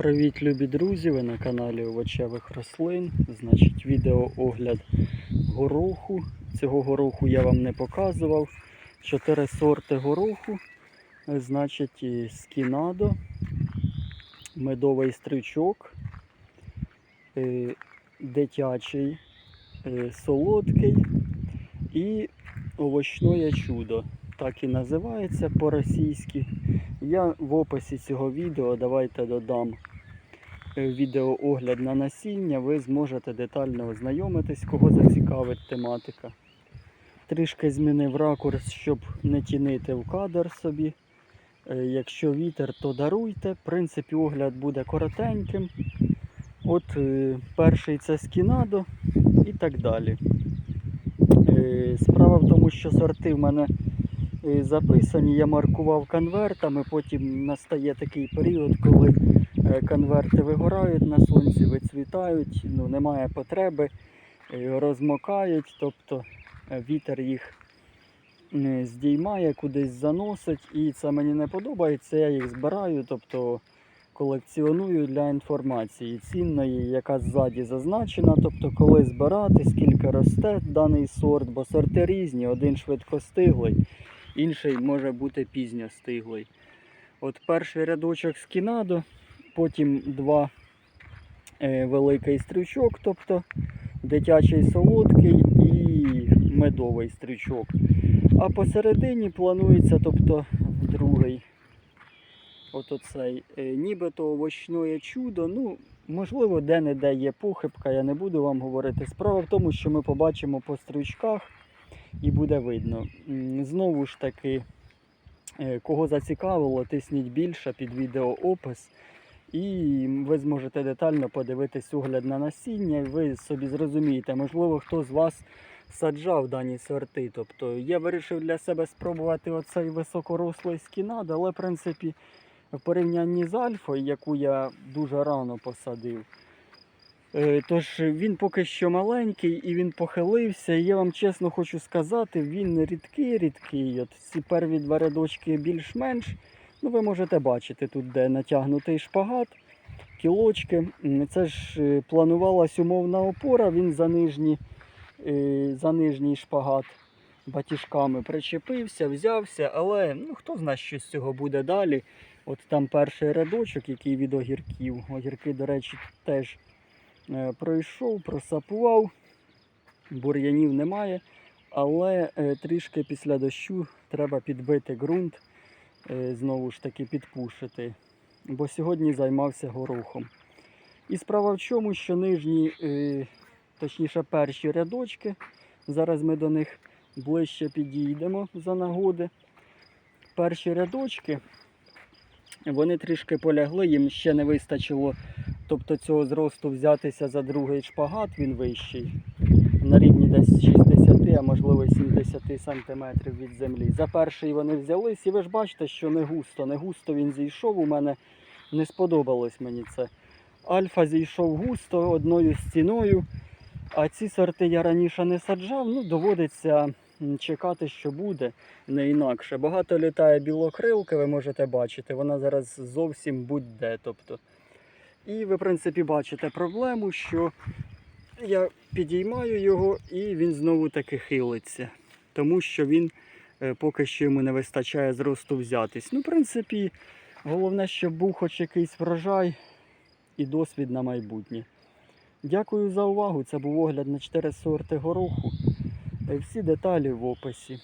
Привіт, любі друзі! Ви на каналі овочевих рослин. Значить, відео огляд гороху. Цього гороху я вам не показував. Чотири сорти гороху. Значить, скінадо, медовий стрючок, е, дитячий, е, солодкий і овочне чудо. Так і називається по-російськи. Я в описі цього відео давайте додам е, відеоогляд на насіння, ви зможете детально ознайомитись, кого зацікавить тематика. Трішки змінив ракурс, щоб не тінити в кадр собі. Е, Якщо вітер, то даруйте. В принципі, огляд буде коротеньким. От е, перший це скінадо і так далі. Справа в тому, що сорти в мене записані, я маркував конвертами, потім настає такий період, коли е, конверти вигорають на сонці, вицвітають, ну, немає потреби, е, розмокають, тобто е, вітер їх е, здіймає, кудись заносить, і це мені не подобається, я їх збираю, тобто колекціоную для інформації цінної, яка ззаді зазначена, тобто коли збирати, скільки росте даний сорт, бо сорти різні, один швидкостиглий, інший може бути пізньостиглий. От перший рядочок з кінадо, потім два е, великий стрючок, тобто дитячий солодкий і медовий стрючок. А посередині планується, тобто другий от оцей, е, нібито овочне чудо. Ну, можливо, де-не-де є похибка, я не буду вам говорити. Справа в тому, що ми побачимо по стручках і буде видно. Знову ж таки, е, кого зацікавило, тисніть більше під відео опис. І ви зможете детально подивитись огляд на насіння, і ви собі зрозумієте, можливо, хто з вас саджав дані сорти. Тобто я вирішив для себе спробувати оцей високорослий скінад, але в принципі в порівнянні з альфою, яку я дуже рано посадив. Е, Тож він поки що маленький і він похилився. Я вам чесно хочу сказати, він рідкий, рідкий. От ці перві два рядочки більш-менш. Ну, ви можете бачити тут, де натягнутий шпагат, кілочки. Це ж е, планувалась умовна опора, він за нижні, е, за нижній шпагат батіжками причепився, взявся, але ну, хто знає, що з цього буде далі. От там перший рядочок, який від огірків. Огірки, до речі, теж пройшов, просапував, бур'янів немає. Але е, трішки після дощу треба підбити ґрунт, е, знову ж таки підпушити. Бо сьогодні займався горохом. І справа в чому, що нижні, е, точніше перші рядочки, зараз ми до них ближче підійдемо за нагоди. Перші рядочки, вони трішки полягли, їм ще не вистачило тобто цього зросту взятися за другий шпагат, він вищий. На рівні десь 60, а можливо 70 сантиметрів від землі. За перший вони взялись, і ви ж бачите, що не густо, не густо він зійшов. У мене не сподобалось мені це. Альфа зійшов густо одною стіною. А ці сорти я раніше не саджав, ну доводиться чекати, що буде, не інакше. Багато літає білокрилки, ви можете бачити, вона зараз зовсім будь-де. Тобто. І ви, в принципі, бачите проблему, що я підіймаю його і він знову таки хилиться. Тому що він е, поки що йому не вистачає зросту взятись. Ну, в принципі, головне, щоб був хоч якийсь врожай і досвід на майбутнє. Дякую за увагу. Це був огляд на 4 сорти гороху. Всі деталі в описі.